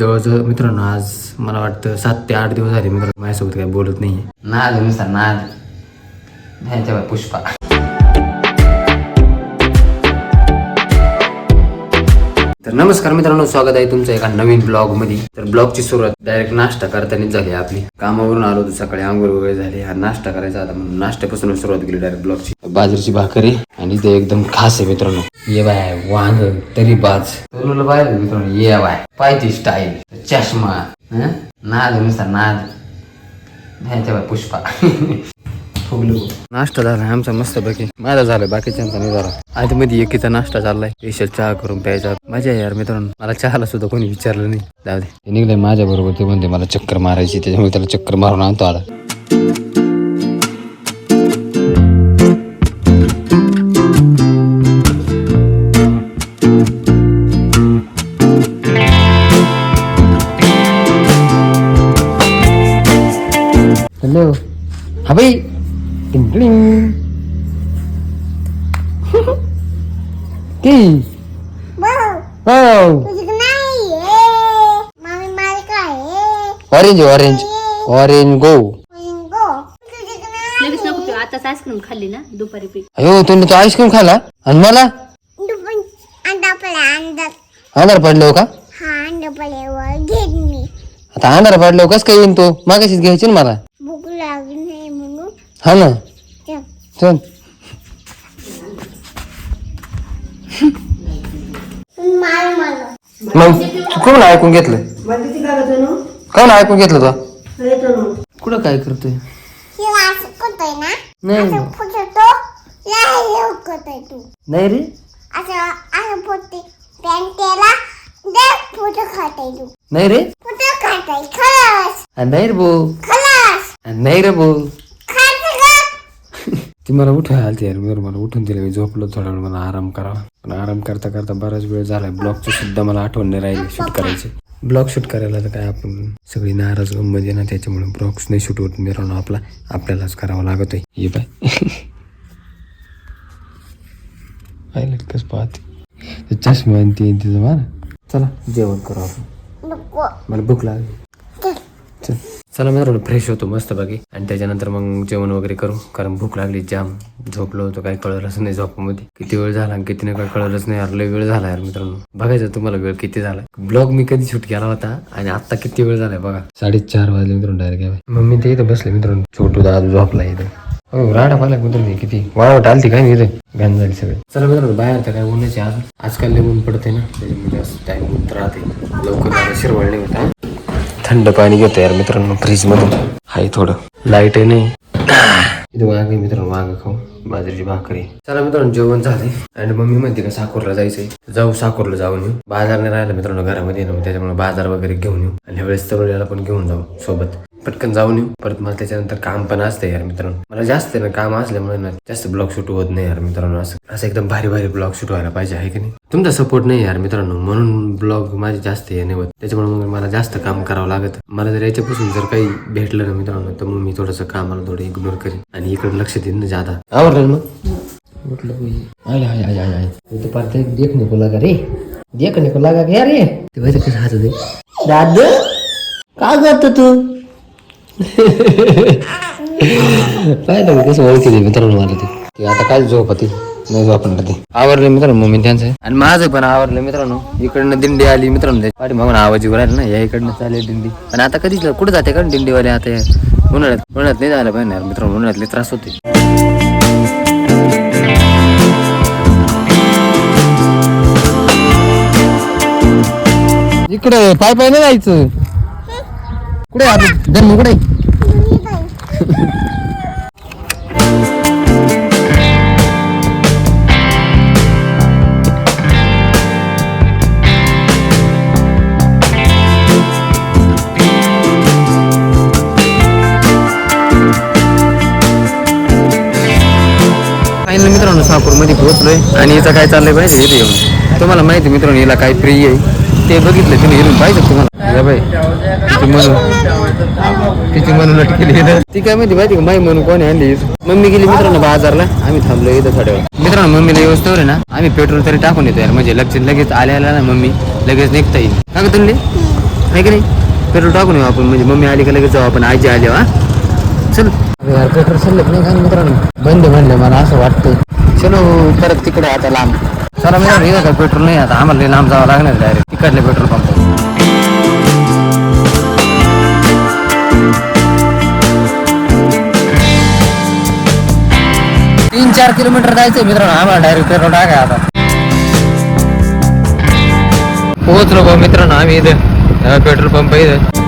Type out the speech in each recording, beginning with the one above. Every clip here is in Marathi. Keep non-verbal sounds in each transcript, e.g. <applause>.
जवळजवळ मित्रांनो आज मला वाटतं सात ते आठ दिवस झाले मित्रांनो माझ्यासोबत काही बोलत नाही नाद नुसता नाद. ह्याच्या पुष्पा. तर नमस्कार मित्रांनो स्वागत आहे तुमचं एका नवीन ब्लॉगमध्ये तर ब्लॉगची सुरुवात डायरेक्ट नाश्ता करताना झाली आपली. कामावरून आलो तर सकाळी आंघोळ वगैरे झाली. हा नाश्ता करायचा आता म्हणून नाश्त्यापासून सुरुवात केली डायरेक्ट ब्लॉगची. बाजरीची भाकरी आणि ते एकदम खास आहे मित्रांनो. ये बाय वांग तरी बाज. तरुला पाहिजे मित्रांनो ये बाय. पाहिजे स्टाईल चष्मा नादनुसार नाद. नाही पुष्पा. <laughs> फुगलो. नाश्ता झाला आमचा मस्त पैकी. माझा झाला बाकीच्यांचा नाही झाला. आज मध्ये एकीचा नाश्ता चाललाय. स्पेशल चहा करून प्यायचा. मजा यार मित्रांनो. मला चहाला सुद्धा कोणी विचारलं नाही. जाऊ दे. ते निघले माझ्या बरोबर. ते म्हणते मला चक्कर मारायची. त्याच्यामुळे त्याला चक्कर मारून आणतो आला हॅलो. हा भाई ऑरेंज ऑरेंज ऑरेंज गो लगेच नको पिऊ आताच आईस्क्रीम खाल्ली ना दुपारी अयो तुम्ही तो आईस्क्रीम खाला आणि मला? अंधार पडलो का? आता अंधार पडलो कस काय येईन तो? मागाशीच घ्यायची ना मला भूक लागली नाही म्हणून हा ना? चल. मग कोण ऐकून घेतलं कोण ऐकून घेतलं तो कुठं काय करतोय? हे असं करतोय ना? नाही. नाही रे. असं असं फुटते पॅन्टेला दे फुट खाताय तू. नाही रे. फुट खाताय खलास नाही रे भाऊ. नाही रे भाऊ. ती मला उठायला आलती यार बरं मला उठून दिलं मी झोपलो थोडा वेळ मला आराम करावा पण आराम करता करता बराच वेळ झाला ब्लॉगचं सुद्धा मला आठवण नाही राहिली शूट करायचे. ब्लॉग शूट करायला तर काय आपण सगळी नाराज गंमत ना त्याच्यामुळे ब्लॉग्स नाही शूट होत मिरवणं आपला आपल्यालाच करावं लागत आहे ये बाय. <laughs> आयला कस पाहते? चष्मा आणि ते तिचं चला जेवण करू आपण. मला भूक लागली. चला मित्रांनो फ्रेश होतो मस्त बाकी आणि त्याच्यानंतर मग जेवण वगैरे करू कारण भूक लागली जाम झोपलो होतो काही कळलंच नाही झोपामध्ये. किती वेळ झाला आणि किती नाही काही कळलंच नाही यार लय वेळ झाला यार मित्रांनो. बघायचं तुम्हाला वेळ किती झाला. ब्लॉग मी कधी शूट केला होता आणि आता किती वेळ झालाय बघा. साडेचार वाजले मित्रांनो डायरेक्ट मम्मी ते इथं बसले मित्रांनो. छोटू दादू झोपला इथं. राडा पाहिला मित्रांनो किती? वाव टालती काय नाही इथं? घाण झाली सगळे. चला मित्रांनो बाहेर तर काय ऊनच आज आजकाल लय ऊन पडते ना त्याच्यामुळे टाइम राहते लवकर शिरवळ नाही होता थंड पाणी घेतो यार मित्रांनो फ्रीज मधून हाय थोडं. लाइट आहे नाही. इथे वाघ आहे मित्रांनो वाघ खाऊ. बाजरीची भाकरी. चला मित्रांनो जेवण झाले आणि मम्मी म्हणते का साकोरला जायचंय. जाऊ साकोरला जाऊन येऊ. बाजार नाही राहिला मित्रांनो घरामध्ये ना त्याच्यामुळे बाजार वगैरे घेऊन येऊ. आणि ह्यावेळेस तरुणाला पण घेऊन जाऊ सोबत. पटकन जाऊन येऊ. परत मला त्याच्यानंतर काम पण असतं यार मित्रांनो. मला जास्त ना काम असल्यामुळे ना जास्त ब्लॉग शूट होत नाही यार मित्रांनो. असं असं एकदम भारी भारी ब्लॉग शूट व्हायला पाहिजे आहे की नाही? तुमचा सपोर्ट नाही यार मित्रांनो. म्हणून ब्लॉग माझे जास्त हे नाही होत त्याच्यामुळे मग मला जास्त काम करावं लागत. मला जर याच्यापासून जर काही भेटलं ना मित्रांनो तर मग मी थोडंसं कामाला थोडं इग्नोर करेन. आणि इकडे लक्ष देईन ना जादा आवडलं मग? म्हटलं बाई, आय आय आय आय आय. देखने को लगा रे. देखने को लगा क्या रे ते बघ कसं हसत दाद? का करतो तू? काय तर कसं ओळखी दे मित्रांनो मला ते. आता काय झोप होती? नाही झोपणार ते. आवडलं मित्रांनो मम्मी त्यांचं आणि माझं पण आवडलं मित्रांनो. इकडनं दिंडी आली मित्रांनो पाठी मागून आवाज येऊ राहिला ना या इकडनं चालेल दिंडी. आणि आता कधीच कुठं जाते का दिंडीवाले आता? उन्हाळ्यात उन्हाळ्यात नाही झालं पाहिजे मित्रांनो. उन्हाळ्यातले त्रास होते इकडे पाय पाय नाही जायचं. कुठे आता? जन्म कुठे मित्रांनो सापूरमध्ये पोहोचलोय आणि हिचं काय चाललंय पाहिजे इथे येऊन तुम्हाला माहिती मित्रांनो हिला काय फ्री आहे. ते बघितलं तुम्ही येऊन पाहिजे तुम्हाला? बाई तिची म्हणून तिची म्हणून केली ती काय माहिती माहिती का? माई म्हणून कोणी आणली मम्मी गेली मित्रांनो बाजारला आम्ही थांबलो इथं थोड्या वेळ मित्रांनो मम्मीला व्यवस्था आहे ना? आम्ही पेट्रोल तरी टाकून येतो यार म्हणजे लक्ष लगेच आल्या ना मम्मी लगेच निघता येईल. का का तुम्ही आहे की नाही? पेट्रोल टाकून येऊ आपण म्हणजे मम्मी आली का लगेच जाऊ आपण आजी आली हो, हा चल. यार पेट्रोल सल्लत नाही का मित्रांनो? बंद म्हणलं मला असं वाटतं चलो परत तिकडे आता लांब. चला मित्रांनो इथं काय पेट्रोल नाही आता। आम्हाला लई लांब जावं लागणार डायरेक्ट तिकडले पेट्रोल पंप तीन चार किलोमीटर जायचंय मित्रांनो आम्हाला डायरेक्ट पेट्रोल टाकाय आता पोहोचलो बा मित्रांनो आम्ही इथं पेट्रोल पंप इथे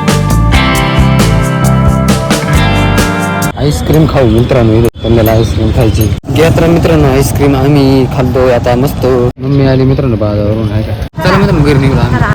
आईस्क्रीम खाऊ मित्रांनो इथं त्यांना आईस्क्रीम खायची. घ्या तर मित्रांनो आईस्क्रीम आम्ही खाल्लो आता मस्त. मम्मी आली मित्रांनो बाजारावरून आहे का? चला मित्रांनो घरी निघलो आम्ही.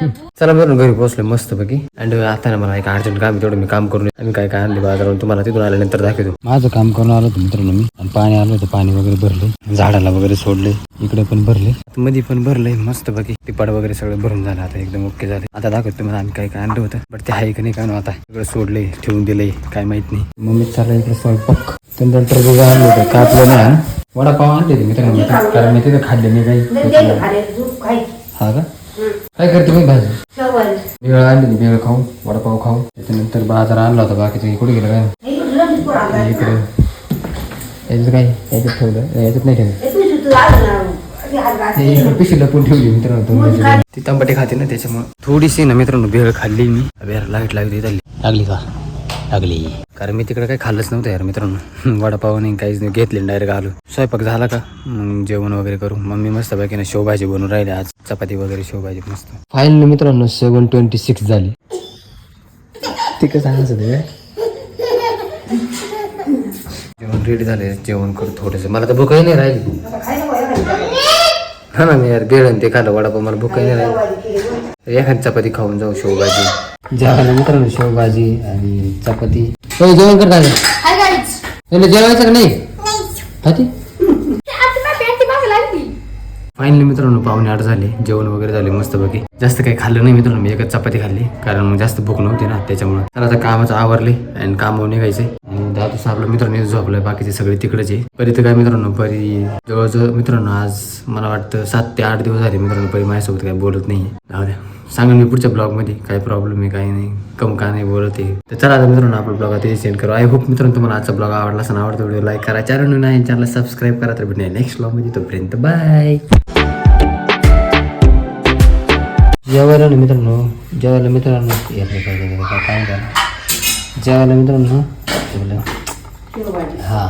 चला बरं घरी पोहोचलो मस्त पैकी अँड आता ना मला एक अर्जंट काम तेवढं मी काम करून आम्ही काय काय आणले बाजारावरून तुम्हाला तिथून आल्यानंतर दाखवतो. माझं काम करून आलो होतो मित्रांनो मी. आणि पाणी आलं होतं पाणी वगैरे भरले. झाडाला वगैरे सोडले. इकडे पण भरले. मध्ये पण भरले मस्त पैकी टिपाड वगैरे सगळं भरून झालं. आता एकदम ओके झाले. आता दाखवतो तुम्हाला आम्ही काय काय आणलं होतं. बट ते आहे का नाही काय आता. इकडे सोडले ठेवून दिले काय माहीत नाही. मम्मी चालला इकडे स्वयंपाक. त्यानंतर बघा आणलं होतं कापलं नाही वडापाव आणले होते मित्रांनो. कारण मी तिथे खाल्ले नाही काही. हा का? काय करते मी भाजी? वेळ आणली वेळ खाऊ वडापाव खाऊ त्याच्यानंतर बाजार आणला होता बाकीचं कुठे गेलं काय? इकडे याच्यात काय? याच्यात ठेवलं? याच्यात नाही ठेवलं. हे पिशी लपून ठेवली मित्रांनो दोन ती तंबाटी खाते ना त्याच्यामुळे. थोडीशी ना मित्रांनो भेळ खाल्ली मी. लाइट लागली झाली लागली का? लागली. कारण मी तिकडे काही खाल्लंच नव्हतं यार मित्रांनो. <laughs> वडापाव नाही काहीच नाही घेतले डायरेक्ट आलो. स्वयंपाक झाला का? मग जेवण वगैरे करू. मम्मी मस्त पैकी ना शेवभाजी बनवून राहिले आज. चपाती वगैरे शेवभाजी मस्त. फायनली मित्रांनो सेवन ट्वेंटी सिक्स झाली. ते कसं सांगायचं ते. जेवण रेडी झाले जेवण करू थोडंसं. मला तर भूकही नाही राहिली. हा ना मी यार बेळ ते खाल्लं. वडापाव मला भूकही नाही राहिली. एखादी चपाती खाऊन जाऊ शेवभाजी. जेवायला मित्रांनो शेवभाजी आणि चपाती. हो जेवण कर काय जेवायचं का नाही? फायनली मित्रांनो पाहुणे आठ झाले. जेवण वगैरे झाले मस्त पैकी जास्त काही खाल्लं नाही मित्रांनो मी एकच चपाती खाल्ली. कारण मग जास्त भूक नव्हती ना त्याच्यामुळे. तर आता कामाचं आवरले आणि कामावर निघायचे आणि दादू मित्रांनी मित्रांनो झोपलाय बाकीचे सगळे तिकडेच आहे. परी तर काय मित्रांनो परी जवळजवळ मित्रांनो आज मला वाटतं सात ते आठ दिवस झाले मित्रांनो परी माझ्यासोबत काही बोलत नाही. जाऊ द्या. सांगा मी पुढच्या ब्लॉगमध्ये काय प्रॉब्लेम आहे काही नाही कम का नाही बोलत आहे. तर चला आता मित्रांनो आपला ब्लॉग आता सेंड करू. आय होप मित्रांनो तुम्हाला आजचा ब्लॉग आवडला असं आवडतो व्हिडिओ लाईक करा. चॅनल नाही चॅनल सबस्क्राईब करा. तर भेटणार नेक्स्ट ब्लॉगमध्ये तोपर्यंत बाय जेवायला मित्रांनो जेवायला मित्रांनो काय काय काय जेवायला मित्रांनो जेवलं. हा